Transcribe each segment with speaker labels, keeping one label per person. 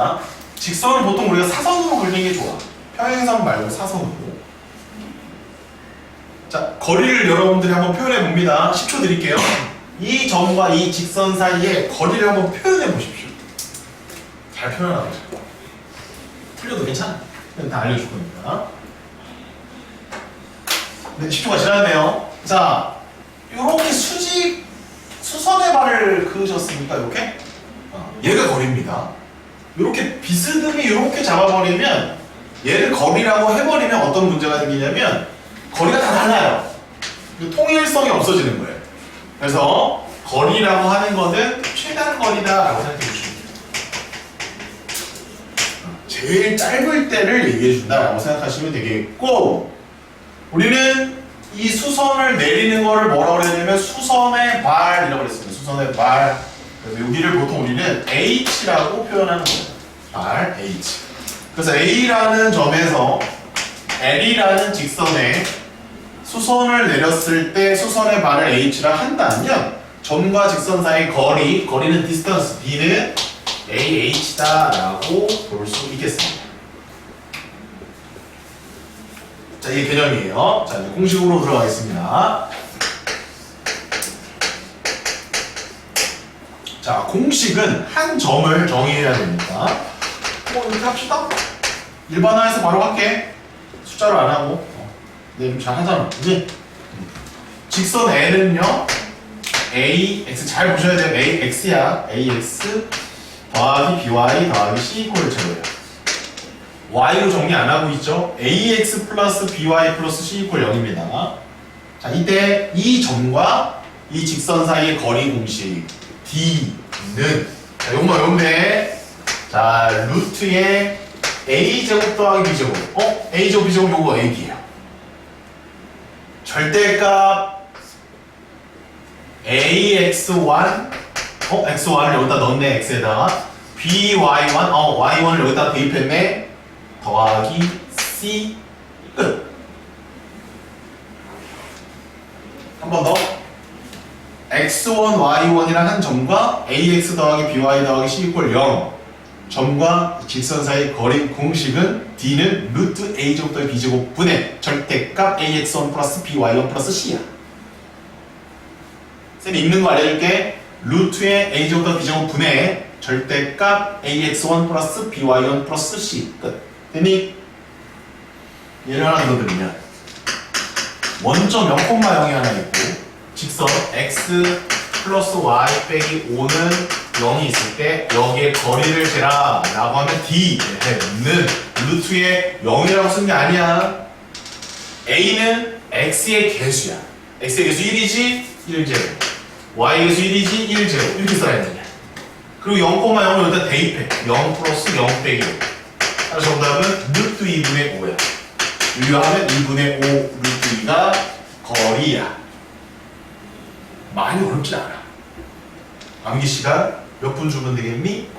Speaker 1: 됩니다. 직선은 보통 우리가 사선으로 그리는 게 좋아. 평행선 말고 사선으로. 자, 거리를 여러분들이 한번 표현해 봅니다. 10초 드릴게요. 이 점과 이 직선 사이에 거리를 한번 표현해 보십시오. 잘 표현하고 요 틀려도 괜찮아. 다 알려줄 겁니다. 네, 10초가 지났네요. 자, 이렇게 수직 수선의 발을 그으셨습니까? 이렇게? 어, 얘가 거리입니다. 이렇게 비스듬히 이렇게 잡아버리면 얘를 거리라고 해버리면 어떤 문제가 생기냐면 거리가 다 달라요. 그 통일성이 없어지는 거예요. 그래서 거리라고 하는 것은 최단 거리다라고 생각해 주시면 돼요. 제일 짧을 때를 얘기해 준다라고 생각하시면 되겠고 우리는 이 수선을 내리는 거를 뭐라고 그래야 되냐면 수선의 발이라고 그랬습니다. 수선의 발. 그래서 여기를 보통 우리는 H라고 표현하는 거예요. 발 H. 그래서 A라는 점에서 L이라는 직선에 수선을 내렸을 때 수선의 발을 H라 한다면 점과 직선 사이 거리, 거리는 디스턴스 D는 AH다 라고 볼 수 있겠습니다. 자, 이게 개념이에요. 자, 이제 공식으로 들어가겠습니다. 자, 공식은 한 점을 정의해야 됩니다. 뭐, 이렇게 합시다. 일반화해서 바로 할게. 숫자로 안 하고. 어, 네, 잘 하잖아. 그지? 직선 L은요, AX 잘 보셔야 돼요. AX야. AX 더하기 BY 더하기 C 이퀄 제로예요. y로 정리 안 하고 있죠? ax 플러스 by 플러스 c 이퀄 0입니다. 자, 이때 이 점과 이 직선 사이의 거리 공식 d는 자, 요거 요건데 자, 루트의 a 제곱 더하기 b 제곱. 어? a 제곱 b 제곱 요거 a이에요 절대값 ax1 어? x1을 여기다 넣네 x에다가 by1 어 y1을 여기다 대입했네 더하기 C 끝. 한 번 더. x1, y1이란 한 점과 ax 더하기 by 더하기 c 이퀄 0 점과 직선 사이 거리 공식은 d는 루트 a제곱 더하기 b제곱 분의 절대값 ax1 플러스 by1 플러스 c야. 쌤이 읽는 거 알려줄게. 루트의 a제곱 더하기 b제곱 분의 절대값 ax1 플러스 by1 플러스 c 끝. 됐니? 예를 하나 더 드리면 원점 0,0이 하나 있고 직선 x 플러스 y 빼기 5는 0이 있을 때 여기에 거리를 재라 라고 하면 d는 루트에 0이라고 쓴 게 아니야. A는 x의 개수야. X의 개수 1이지 1제곱. Y의 개수 1이지 1제곱. 이렇게 써야 되냐 그리고 0,0을 여기다 대입해. 0 플러스 0 빼기 5 그래서 정답은 루트 2분의 5야. 유효하면 2분의 5 루트 2가 거리야. 많이 어렵지 않아. 암기 시간 몇 분 주면 되겠니?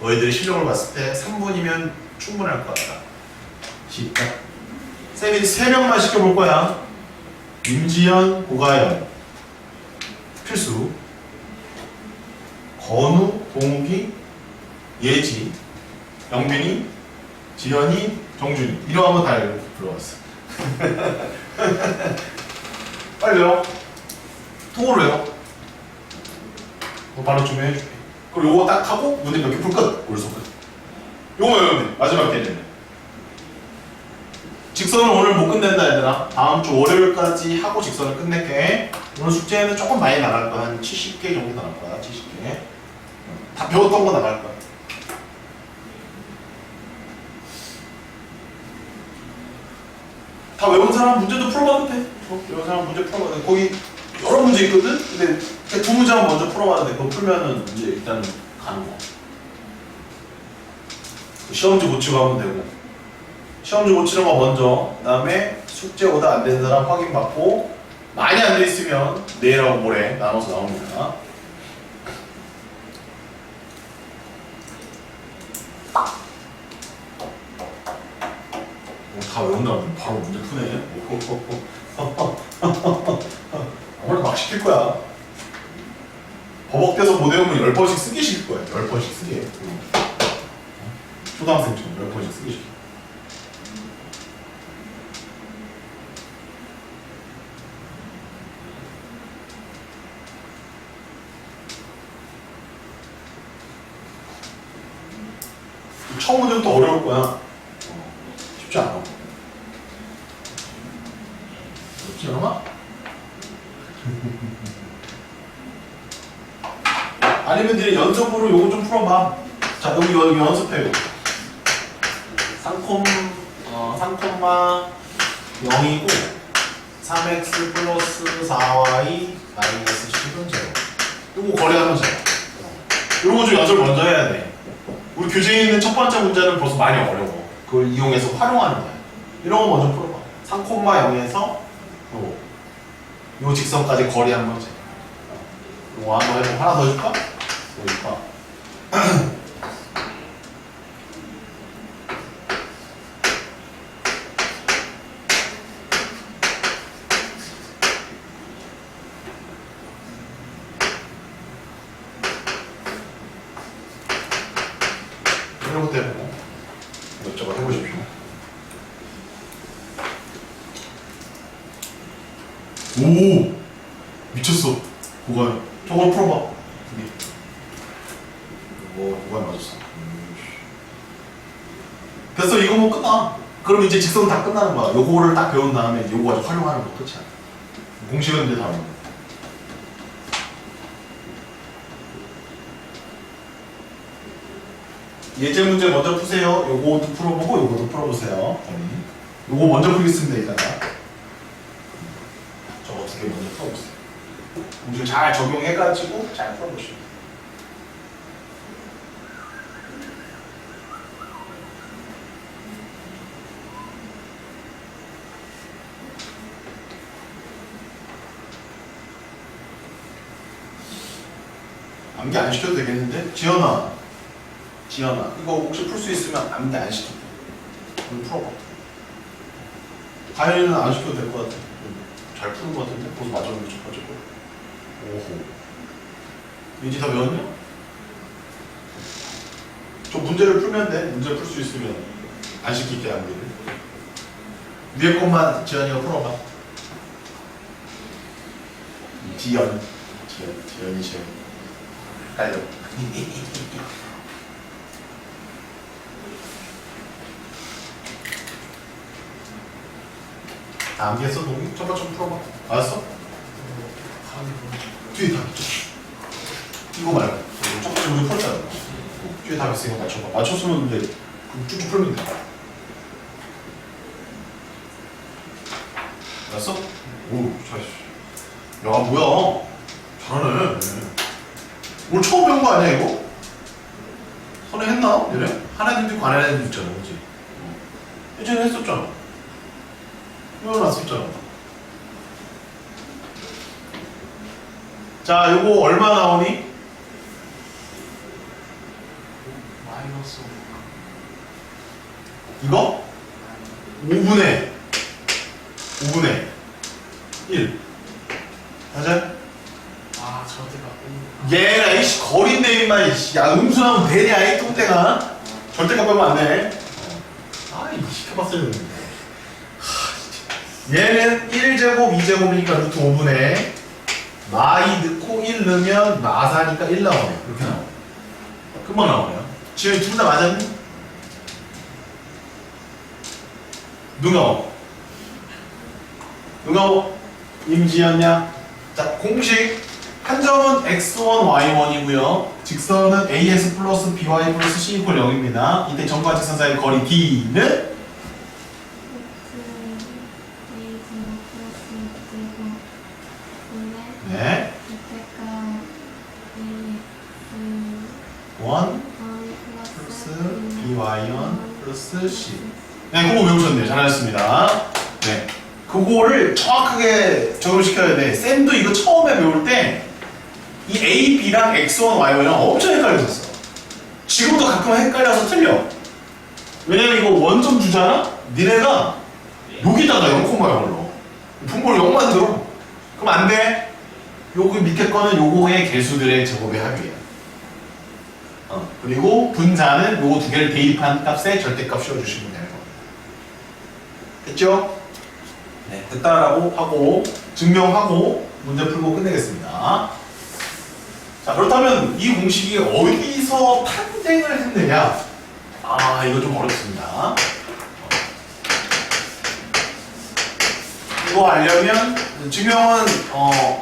Speaker 1: 너희들의 실력을 봤을 때 3분이면 충분할 것 같다. 시작. 쌤이 3명만 시켜볼 거야. 임지연, 고가연. 필수. 건우, 동욱이, 예지, 영빈이, 지현이, 정준이 이름 한번 다 들어왔어. 빨리요. 통으로 해요. 뭐 바로 좀 해줄게. 그리고 요거 딱 하고 문제 몇 개 풀 끝. 오른손 끝. 요거 요거 마지막 개념. 직선을 오늘 못 끝낸다 얘들아. 다음 주 월요일까지 하고 직선을 끝낼게. 오늘 숙제는 조금 많이 나갈 거야. 한 70개 정도 나갈 거야. 70개. 다 배웠던 거 나갈 거야. 다 외운 사람 문제도 풀어봐도 돼. 어, 외운 사람 문제 풀어봐도 돼. 거기 문제 있거든? 근데 그두 문제만 먼저 풀어봐도 돼. 그거 풀면은 이제 일단 가는 거. 시험지 못 치고 하면 되고. 시험지 못 치는 거 먼저. 그 다음에 숙제 오다 안된 사람 확인받고. 많이 안 돼 있으면 내일하고 모레 나눠서 나옵니다. 오, 다 외운다고 바로 문제 푸네. 오늘 막 시킬 거야. 버벅대서 못 외우면 열 번씩 쓰기 시킬 거야. 열 번씩 쓰게. 초등학생처럼 열 번씩 쓰기 시켜. 처음 문제부터 어려울 거야. 어, 쉽지 않아. 쉽지 않아? 아니면 니네 연습으로 요거 좀 풀어봐. 자, 여기 여기 연습해. 3, 어, 3콤마 0이고 3x 플러스 4y 마이너스 10은 제로. 요거 거래하면 제로. 요거 좀 연습을 먼저 해야 돼. 우리 교재에 있는 첫 번째 문제는 벌써 많이 어려워. 그걸 이용해서 활용하는 거야. 이런 거 먼저 풀어봐. 3,0에서 요, 요 직선까지 거리 한 번째. 요거 한번 해보 하나 더 줄까? 뭐 줄까? 이런 것도 해보고 이것저것 해보십시오. 오 미쳤어. 고가요. 저걸 풀어봐. 여기. 이거 고가 맞았어. 음, 됐어 이거 뭐 끝나. 그럼 이제 직선 다 끝나는 거야. 요거를 딱 배운 다음에 이제 요거 가지고 활용하는 거 끝이야. 공식은 이제 다 알아. 예제 문제 먼저 푸세요. 요거도 풀어보고 요거도 풀어보세요. 음. 요거 먼저 풀겠습니다. 이따가. 두개 먼저 풀어보세요. 공식 잘 적용해가지고 잘 풀어보시오. 암기 안 시켜도 되겠는데? 지연아. 지연아. 이거 혹시 풀 수 있으면 암기 안 시킬게. 이거 풀어봐. 가연이는 안 시켜도 될 것 같아. 잘 푸는 것 같은데? 벌써 맞았는데 거. 오호. 이제 다 외웠냐? 저 문제를 풀면 돼. 문제 풀 수 있으면 안 시킬게 암기를. 위에 것만 지연이가 풀어봐. 지연. 지연. 지연이 지연. 헷갈려. 다 암기했어, 동이? 첫 번째 거 풀어봐. 알았어? 뒤에 답 있죠. 이거 말고. 첫 번째 문제 풀었잖아. 뒤에 답 있으니까 맞춰봐. 맞췄으면 이제 쭉쭉 풀면 돼. 알았어? 오, 잘했어. 야, 뭐야. 잘하네. 오늘 처음 배운 거 아니야, 이거? 선에 했나? 얘네? 한 애들도 있고 안 하는 애들도 있잖아, 그치? 예전에 했었잖아. 외워놨었잖아. 자, 요거 얼마 나오니?
Speaker 2: 마이너스
Speaker 1: 이거? 5분의 5분의 1 맞아?
Speaker 2: 아 저한테 갖고
Speaker 1: 얘라 이씨 거리인데 임마 이씨. 야 음수하면 되냐 이 똥대가? 절대값 빼면 안돼. 아이 시켜봤어야 되는데. 하, 진짜. 얘는 1제곱 2제곱이니까 루트 5분의 마이 넣고 1 넣으면 마사니까 1 나오네. 이렇게 나와 금방 나오네요. 지금 둘 다 맞았니? 누가 누가 임지였냐? 자 공식 한 점은 x1, y1이고요. 직선은 as 플러스 by 플러스 c 이퀄 0입니다. 이때 점과 직선 사이 거리 d는 네, 1 플러스 by1 플러스 c. 네, 그거 외우셨네요. 잘하셨습니다. 네, 그거를 정확하게 적용시켜야 돼. 쌤도 이거 처음에 배울 때 이 A, B랑 X1, Y1이랑 엄청 헷갈렸었어. 지금도 가끔 헷갈려서 틀려. 왜냐면 이거 원점 주잖아? 니네가 여기다가 0,0로 분모를 0 만 들어. 그럼 안 돼. 요거 밑에 거는 요거의 개수들의 제곱의 합이에요. 어, 그리고 분자는 요거 두 개를 대입한 값에 절대값 씌워주시면 되는 겁니다. 됐죠? 네, 됐다라고 하고 증명하고 문제 풀고 끝내겠습니다. 자 그렇다면 이 공식이 어디서 탄생을 했느냐? 아 이거 좀 어렵습니다. 이거 알려면 증명은 어,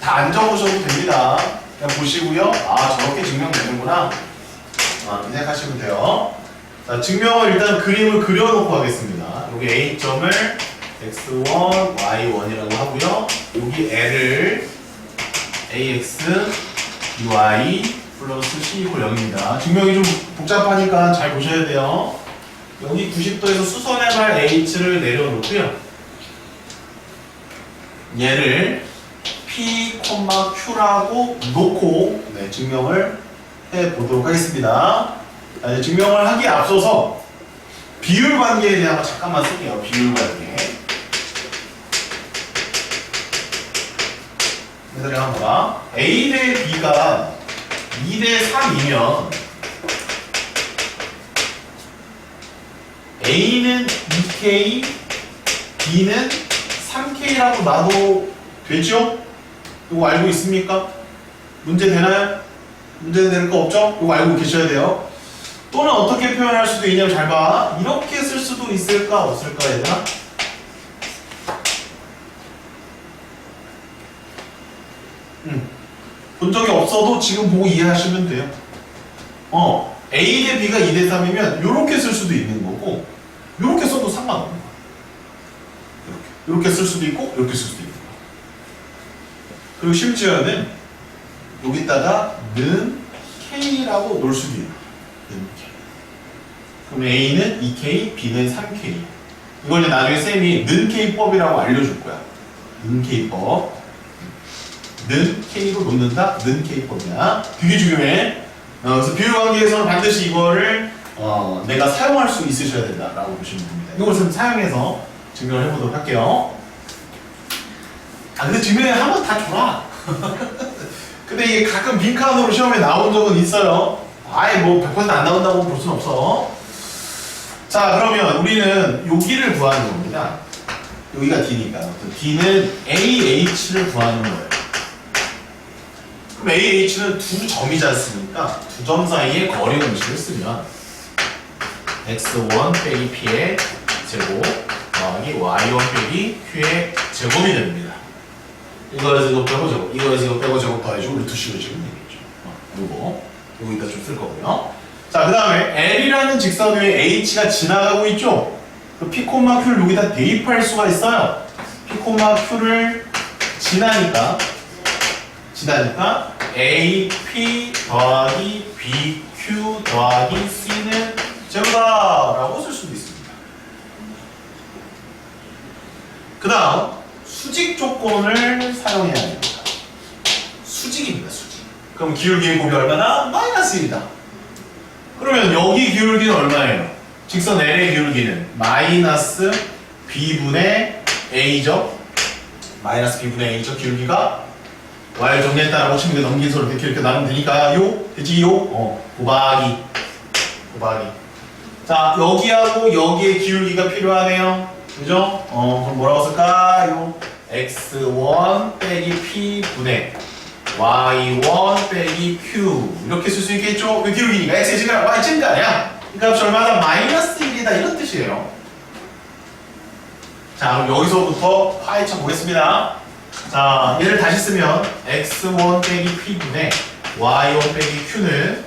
Speaker 1: 다 안 적으셔도 됩니다. 그냥 보시고요. 아 저렇게 증명되는구나. 아, 생각하시면 돼요. 자, 증명을 일단 그림을 그려놓고 하겠습니다. 여기 A점을 x1, y1이라고 하고요. 여기 L을 ax, by 플러스 c 이고 0입니다. 증명이 좀 복잡하니까 잘 보셔야 돼요. 여기 90도에서 수선의 발 h를 내려놓고요. 얘를 p, q라고 놓고 네, 증명을 해 보도록 하겠습니다. 자, 이제 증명을 하기에 앞서서 비율 관계에 대한 거 잠깐만 쓸게요. 비율 관계. 그래서 한번 봐. A 대 B가 2 대 3이면 A는 2K, B는 3K라고 놔도 되죠? 이거 알고 있습니까? 문제 되나요? 문제 되는 거 없죠? 이거 알고 계셔야 돼요. 또는 어떻게 표현할 수도 있냐면 잘 봐. 이렇게 쓸 수도 있을까 없을까 얘들아? 본 적이 없어도 지금 보고 이해하시면 돼요. 어, A 대 B가 2 대 3이면 이렇게 쓸 수도 있는 거고 이렇게 써도 상관없는 거야. 이렇게. 이렇게 쓸 수도 있고 이렇게 쓸 수도 있는 거야. 그리고 심지어는 여기다가 는 K라고 놓을 수도 있는 거야. 그럼 A는 2K, B는 3K. 이걸 이제 나중에 쌤이 는 K법이라고 알려줄 거야. 는 K법. 는 K로 놓는다? 는 K법이야. 되게 중요해. 어, 그래서 비율 관계에서는 반드시 이거를 어, 내가 사용할 수 있으셔야 된다라고 보시면 됩니다. 이것은 사용해서 증명을 해보도록 할게요. 아, 근데 증명에 한 번 다 줘라. 근데 이게 가끔 빈칸으로 시험에 나온 적은 있어요. 아예 뭐 100%안 나온다고 볼 수는 없어. 자, 그러면 우리는 여기를 구하는 겁니다. 여기가 D니까. D는 AH를 구하는 거예요. 그럼 AH는 두 점이지 않습니까? 두 점 사이의 거리 공식을 쓰면 x1 빼기 p의 제곱 더하기 y1 빼기 q의 제곱이 됩니다. 이거에서 이거 빼고 제곱, 이거에서 이거 빼고 제곱 더해주고 루트식으로 지금 되겠죠. 어, 요거, 여기다 좀 쓸 거고요. 자, 그 다음에 L이라는 직선 위에 H가 지나가고 있죠? 그 P, Q를 여기다 대입할 수가 있어요. P, Q를 지나니까 지나니까 A, P 더하기 B, Q 더하기 C는 제로다라고 쓸 수도 있습니다. 그 다음 수직 조건을 사용해야 됩니다. 수직입니다, 수직. 그럼 기울기의 곱이 얼마나? 마이너스 1이다. 그러면 여기 기울기는 얼마예요? 직선 L의 기울기는 마이너스 B분의 A죠? 마이너스 B분의 A죠? 기울기가 y 정리했다라고 치면 이거 넘긴 소리 이렇게 이렇게 나누면 되니까 요. 되지 요? 어, 곱하기 곱하기 자 여기하고 여기에 기울기가 필요하네요. 그죠? 어 그럼 뭐라고 쓸까요? x1 빼기 p 분의 y1 빼기 q 이렇게 쓸 수 있겠죠? 그 기울기니까 x의 증가 y 이 값이 얼마나 마이너스 1이다. 이런 뜻이에요. 자 그럼 여기서부터 파헤쳐 보겠습니다 자, 얘를 다시 쓰면 x1 빼기 p분의 y1 빼기 q는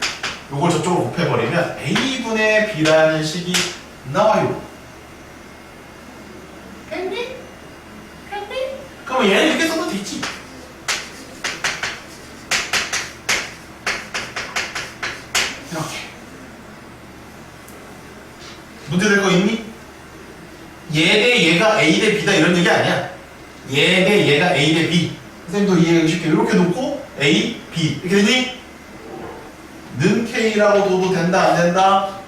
Speaker 1: 요걸 저쪽으로 곱해버리면 a분의 b라는 식이 나와요. 됐니? 됐니? 그럼 얘는 이렇게 써도 되지. 이렇게. 문제 될 거 있니? 얘 대 얘가 a 대 b다 이런 얘기 아니야. 얘대 얘가 A 대 B. 선생님도 이해하기 쉽게 이렇게 놓고 A, B 이렇게 되니? 는 K라고 둬도 된다 안 된다?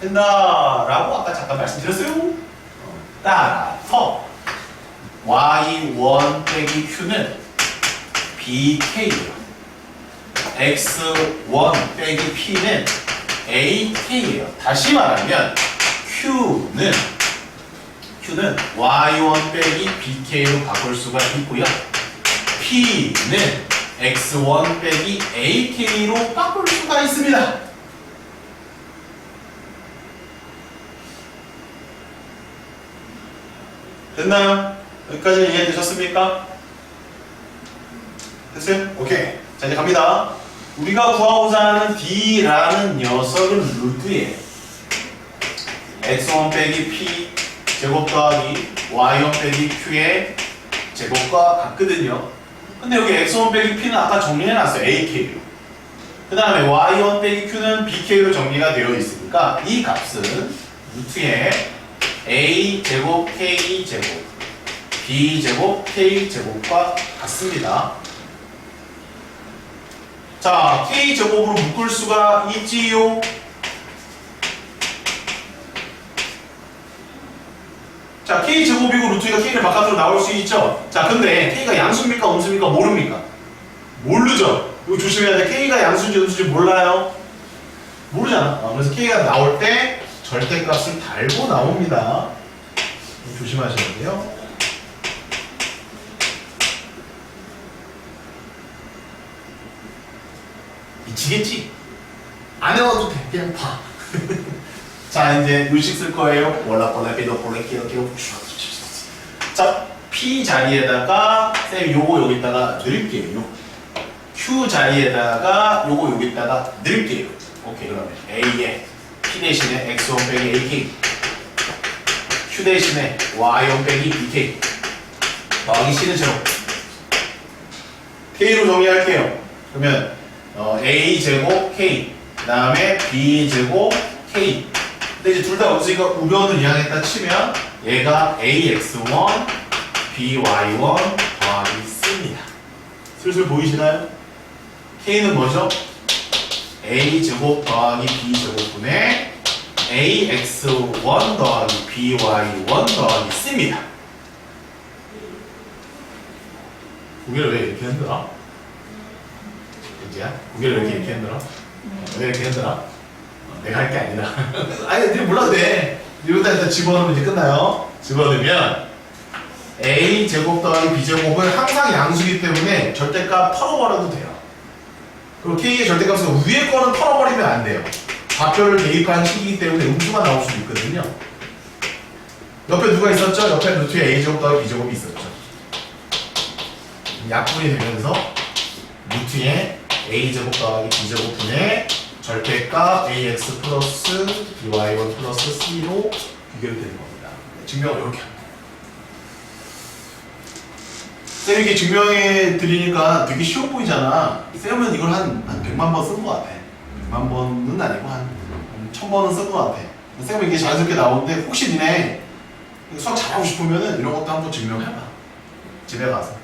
Speaker 1: 된다 라고 아까 잠깐 말씀드렸어요. 어, 따라서 Y1 빼기 Q는 BK예요. x1 빼기 p는 ak예요. 다시 말하면 q는 q는 y1 빼기 bk로 바꿀 수가 있고요. p는 x1 빼기 ak로 바꿀 수가 있습니다. 됐나요? 여기까지 이해되셨습니까? 됐어요? 오케이. 자, 이제 갑니다. 우리가 구하고자 하는 D라는 녀석은 루트에 x1 빼기 p 제곱 더하기 y1 빼기 q의 제곱과 같거든요. 근데 여기 x1 빼기 p는 아까 정리해놨어요. ak로. 그 다음에 y1 빼기 q는 bk로 정리가 되어 있으니까 이 값은 루트에 a 제곱 k 제곱 b 제곱 k 제곱과 같습니다. 자, k 제곱으로 묶을 수가 있지요. 자, k 제곱이고 루트가 k를 바깥으로 나올 수 있죠. 자, 근데 k가 양수입니까, 음수입니까, 모릅니까? 모르죠. 이거 조심해야 돼. k가 양수인지 음수인지 몰라요. 모르잖아. 아, 그래서 k가 나올 때 절대값을 달고 나옵니다. 조심하셔야 돼요. 미치겠지? 안 외워도 돼. 그냥 봐. 자, 이제 물식 쓸 거예요. 월라 볼라 비도 볼라 키로 키로 자, P 자리에다가 쌤 요거 여기다가 넣을게요. 요. Q 자리에다가 요거 여기다가 넣을게요. 오케이, 그러면 A에 P 대신에 X1 빼기 AK Q 대신에 Y1 빼기 BK 더하기 C는 제로 K로 정리할게요. 그러면 어, A 제곱 K 그 다음에 B 제곱 K 근데 이제 둘다 없으니까 우변을 이항했다 치면 얘가 AX1 BY1 더하기 C입니다. 슬슬 보이시나요? K는 뭐죠? A 제곱 더하기 B 제곱분의 AX1 더하기 BY1 더하기 C입니다. 고개를 왜 이렇게 흔들어? 이제야? 고개를 왜 이렇게 흔들어? 왜 이렇게 흔들어? 어, 내가 할 게 아니라. 아니, 니 몰라도 돼. 이러다 일단 집어넣으면 이제 끝나요. 집어넣으면 A 제곱 더하기 B 제곱은 항상 양수기 때문에 절대값 털어버려도 돼요. 그리고 K의 절대값은 위에 거는 털어버리면 안 돼요. 좌표를 대입한 식이기 때문에 음수가 나올 수 있거든요. 옆에 누가 있었죠? 옆에 루트에 A 제곱 더하기 B 제곱이 있었죠. 약분이 되면서 루트에 a 제곱 더하기 b 제곱분의 절대값 ax 플러스 by1 플러스 c로 비교되는 겁니다. 증명을 이렇게 합니다. 쌤 이렇게 증명해 드리니까 되게 쉬워 보이잖아. 쌤은 이걸 한, 한 100만 번 쓴 것 같아. 100만 번은 아니고 한 1000번은 쓴 것 같아. 쌤은 이게 자연스럽게 나오는데 혹시 니네 수학 잘하고 싶으면은 이런 것도 한번 증명해봐. 집에 가서.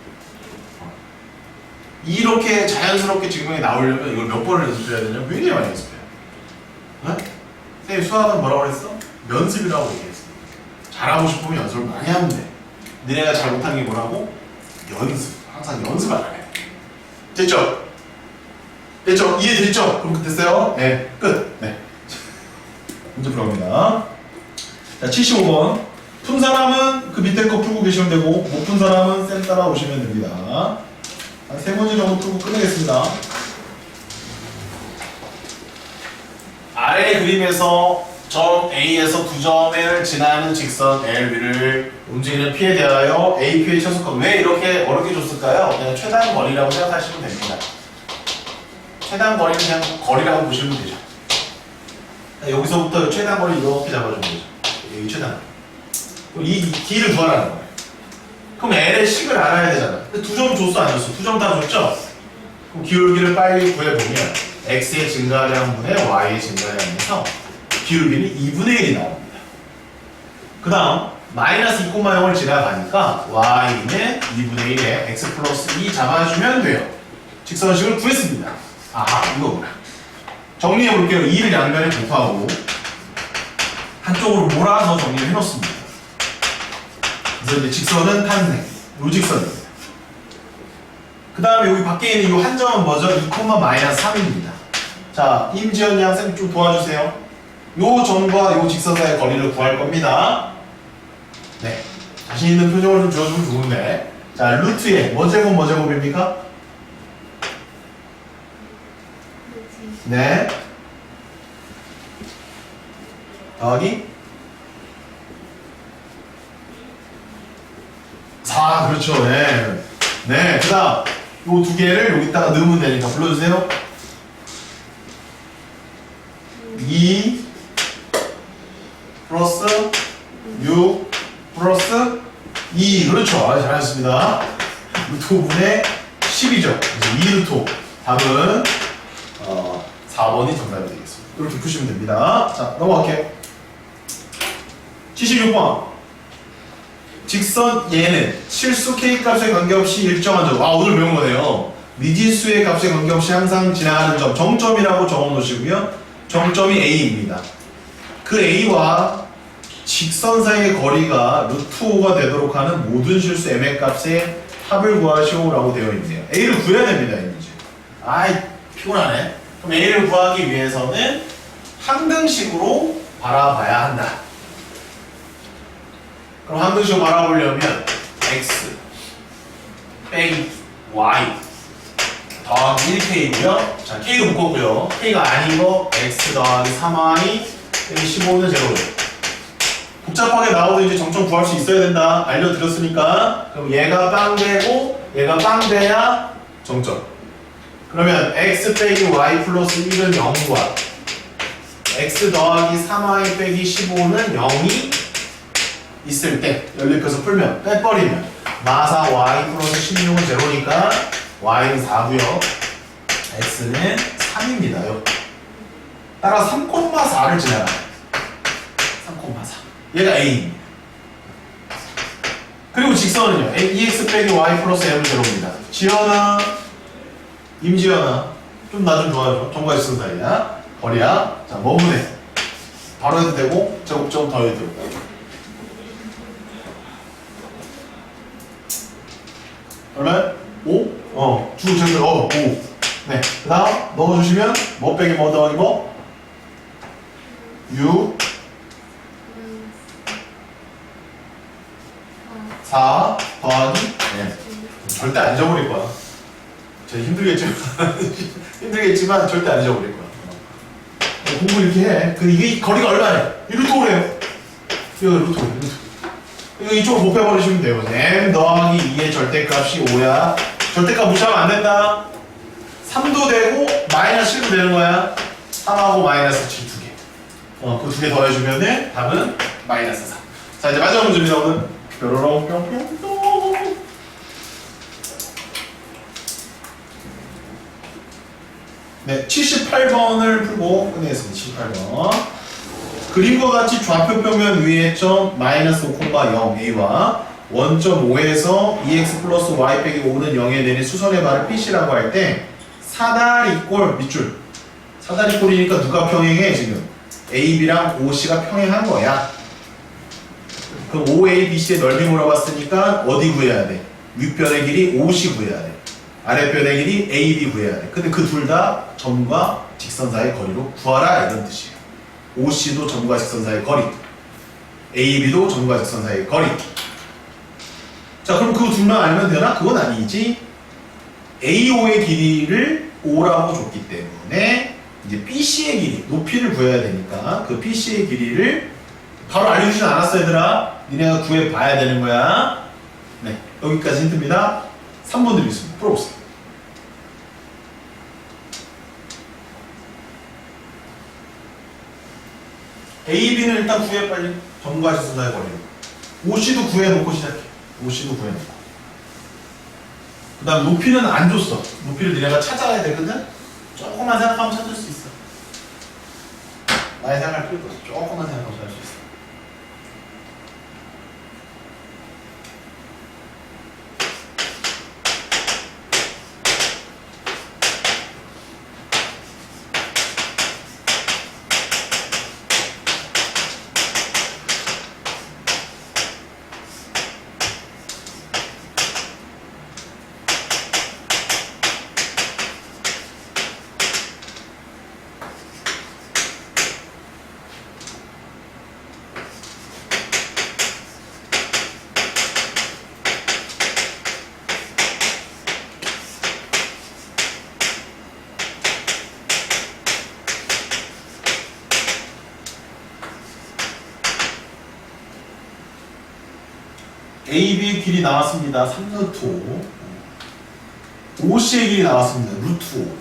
Speaker 1: 이렇게 자연스럽게 증명이 나오려면 이걸 몇 번을 연습해야 되냐? 굉장히 많이 연습해요. 네? 선생님 수학은 뭐라고 그랬어? 연습이라고 얘기했어. 잘하고 싶으면 연습을 많이 하면 돼. 너네가 잘 못하는 게 뭐라고? 연습. 항상 연습을 안 해. 됐죠? 됐죠? 이해됐죠? 그럼 됐어요? 네. 끝. 네. 문제 풀어갑니다. 자, 75번. 푼 사람은 그 밑에 거 풀고 계시면 되고, 못 푼 사람은 쌤 따라오시면 됩니다. 한세 문제 정도 풀고 끝내겠습니다. 아래 그림에서 점 A에서 두 점을 지나는 직선 LB를 움직이는 P에 대하여 AP의 최소값 왜 이렇게 어렵게 줬을까요? 그냥 최단 거리라고 생각하시면 됩니다. 최단 거리는 그냥 거리라고 보시면 되죠. 여기서부터 최단 거리 이렇게 잡아주면 되죠. 여기 최단. 이 D를 구하라는 거예요. 그럼 L의 식을 알아야 되잖아. 근데 두 점 줬어 안 줬어? 두 점 다 줬죠? 그럼 기울기를 빨리 구해보면 X의 증가량분의 Y의 증가량에서 기울기는 2분의 1이 나옵니다. 그 다음 마이너스 2,0을 지나가니까 Y는 2분의 1에 X 플러스 2 잡아주면 돼요. 직선식을 구했습니다. 아하 이거구나. 정리해 볼게요. 2를 양면에 곱하고 한쪽으로 몰아서 정리를 해놓습니다. 그래서 이제 직선은 탄생, 요 직선입니다. 그그 다음에 여기 밖에 있는 이 한 점은 뭐죠? 2, 마이너스 3입니다. 자, 임지연 양쌤 좀 도와주세요. 요 점과 요 직선사의 거리를 구할 겁니다. 네. 자신 있는 표정을 좀 지어주면 좋은데. 자, 루트에 뭐 제곱 뭐 제곱입니까? 네. 더하기 4 그렇죠. 네. 네 그 다음 요 두 개를 여기다가 넣으면 되니까 불러주세요. 2 플러스 6 플러스 2 그렇죠. 아, 잘하셨습니다. 루트 5분의 10이죠. 그래서 2 루트 5 답은 어, 4번이 정답이 되겠습니다. 이렇게 푸시면 됩니다. 자 넘어갈게요. 76번 직선 얘는 실수 k 값에 관계없이 일정한 점. 아 오늘 배운 거네요. 미지수의 값에 관계없이 항상 지나가는 점. 정점이라고 적어놓으시고요. 정점이 a입니다. 그 a와 직선 사이의 거리가 루트 5가 되도록 하는 모든 실수 m의 값의 합을 구하시오라고 되어 있네요. a를 구해야 됩니다, 이 문제. 아이 피곤하네. 그럼 a를 구하기 위해서는 항등식으로 바라봐야 한다. 그럼 한 등식으로 바라보려면 x 빼기 y 더하기 1k이고요. 자, k도 묶었고요. k가 아니고 x 더하기 3y 빼기 15는 제로. 복잡하게 나오도 이제 정점 구할 수 있어야 된다. 알려드렸으니까. 그럼 얘가 빵되고 얘가 빵돼야 정점. 그러면 x 빼기 y 플러스 1은 0과 x 더하기 3y 빼기 15는 0이 있을 때 연립해서 풀면 빼버리면. 마사 y 플러스 16은 제로니까 y는 4고요. X는 3입니다요. 따라 3,4를 지나가 3,4 얘가 a입니다. 그리고 직선은요. Ex 빼기 y 플러스 m은 제로입니다. 지연아 임지연아 좀 나 좀 도와줘. 정과 직선 사이야. 거리야 자 뭐분해 바로 해도 되고 제곱점 더 해도 되고 그러면 5? 어, 주 제곱 어, 5. 네. 그 다음 넣어주시면 뭐 빼기 뭐 더하기 뭐? 6, 4 더하기 네. 절대 안 잊어버릴 거야. 제가 힘들겠지만 힘들겠지만 절대 안 잊어버릴 거야. 어, 공부 이렇게 해. 그 이게 거리가 얼마냐? 이 루트 오래요. 이거 루트 오, 루트. 이쪽으로 못 빼버리시면 돼요. m 더하기 2의 절대값이 5야. 절대값 무시하면 안 된다. 3도 되고 마이너스 7도 되는 거야. 3하고 마이너스 7 두 개. 어, 그 두 개 더해주면은 답은 마이너스 4. 자, 이제 마지막 문제입니다, 오늘. 뾰로롱 뿅뿅뿅. 네, 78번을 풀고 끝내겠습니다. 78번. 그림과 같이 좌표 평면 위의 점 마이너스 5,0 a와 원점 5에서 2x 플러스 y 빼기 5는 0에 내린 수선의 발을 PC라고 할 때 사다리 꼴 밑줄. 사다리 꼴이니까 누가 평행해 지금? AB랑 OC가 평행한 거야. 그럼 OA, BC의 넓이 물어봤으니까 어디 구해야 돼? 윗변의 길이 OC 구해야 돼. 아랫변의 길이 AB 구해야 돼. 근데 그 둘 다 점과 직선 사이의 거리로 구하라 이런 뜻이에요 OC도 점과 직선 사이의 거리 AB도 점과 직선 사이의 거리. 자 그럼 그 둘만 알면 되나? 그건 아니지. AO의 길이를 O라고 줬기 때문에 이제 BC의 길이 높이를 구해야 되니까 그 BC의 길이를 바로 알려주진 않았어 얘들아. 니네가 구해봐야 되는 거야. 네 여기까지 힌트입니다. 3번 드리겠습니다. 풀어보세요 A, B는 일단 구해 빨리. 직선 사이의 거리 OC도 구해놓고 시작해. OC도 구해놓고. 그 다음 높이는 안 줬어. 높이를 니네가 찾아야 되거든? 조금만 생각하면 찾을 수 있어. 많이 생각할 필요도 없어 조금만 생각하면 찾을 수 있어 AB의 길이 나왔습니다. 3루트 5. OC의 길이 나왔습니다. 루트 5.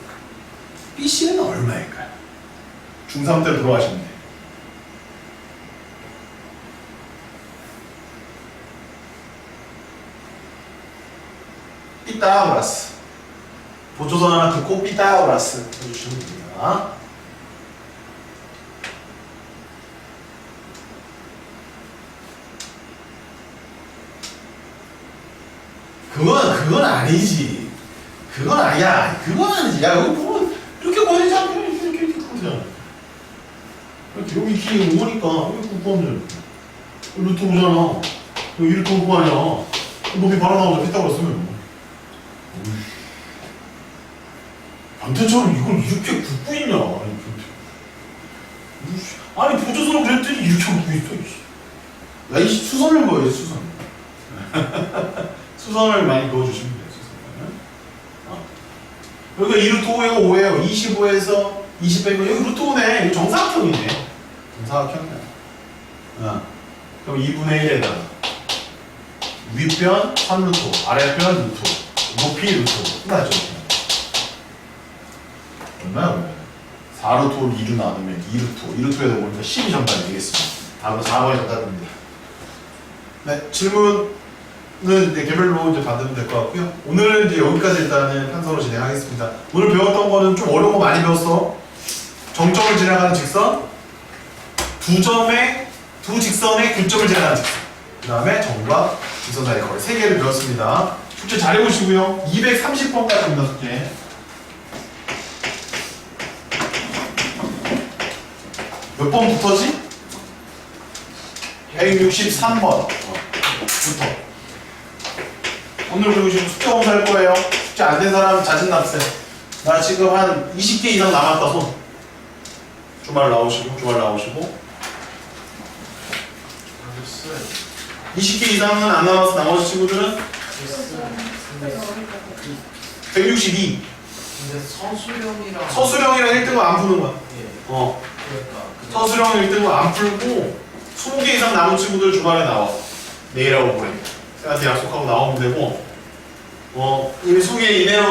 Speaker 1: BC는 얼마일까요? 중3 때 돼요. 피타고라스. 보조선 하나 듣고 피타고라스 해주시면 됩니다. 그건 그건 아니지. 그건 아니야. 그건 아니지. 야 여기 보면 이렇게 보내지 않고 이렇게 이렇게 이렇게 보잖아. 이렇게 여기 길 오니까 여기 구하면 루트 오잖아. 여기 루트 오고 아니야. 높이 바로 나오자 피타고라 쓰면. 변태처럼 이걸 이렇게 굽고 있냐? 아니 아니 보조선을 그랬더니 이렇게 굽고 있어. 이씨. 야, 이 수선을 뭐예요, 수선? 수선을 많이 넣어주시면 돼요, 수선을. 어. 여기가 2루트 5예요, 5예요. 25에서 20 빼면 여기 루트 5네. 이거 정사각형이네. 정사각형이야. 어. 그럼 2분의 1에다가 윗변 3루트 5, 아랫변 루트 5, 높이 루트 5. 끝났죠? 얼마야, 그러면? 4루트 5를 2로 나누면 2루트 5. 2루트에다 보니까 12 정답이 되겠습니다. 답은 4번이 정답입니다. 네, 질문 은 이제 개별로 이제 받으면 될 것 같고요. 오늘은 이제 여기까지 일단은 편성으로 진행하겠습니다. 오늘 배웠던 거는 좀 어려운 거 많이 배웠어. 정점을 지나가는 직선, 두 점의 두 직선의 교점을 지나가는 직선. 그 다음에 점과 직선 사이의 거리 세 개를 배웠습니다. 숙제 잘 해보시고요. 230번까지입니다, 숙제. 몇 번부터지? 163번. 부터. 오늘 그리고 지금 숙제 검사할 거예요. 숙제 안 된 사람 자진 납세. 나 지금 한 20개 이상 남았다 손. 주말 나오시고 주말 나오시고
Speaker 2: 알겠어요.
Speaker 1: 20개 이상은 안 남아서 나머지 친구들은
Speaker 2: 근데,
Speaker 1: 162.
Speaker 2: 근데 서수령이랑
Speaker 1: 서수령이랑 1등은 안 푸는 거야.
Speaker 2: 예,
Speaker 1: 어.
Speaker 2: 그러니까 그냥
Speaker 1: 서수령 1등은 안 풀고 20개 이상 남은 친구들 주말에 나와. 내일하고 모레. 쌤한테 약속하고 나오면 되고 어 20개 이내로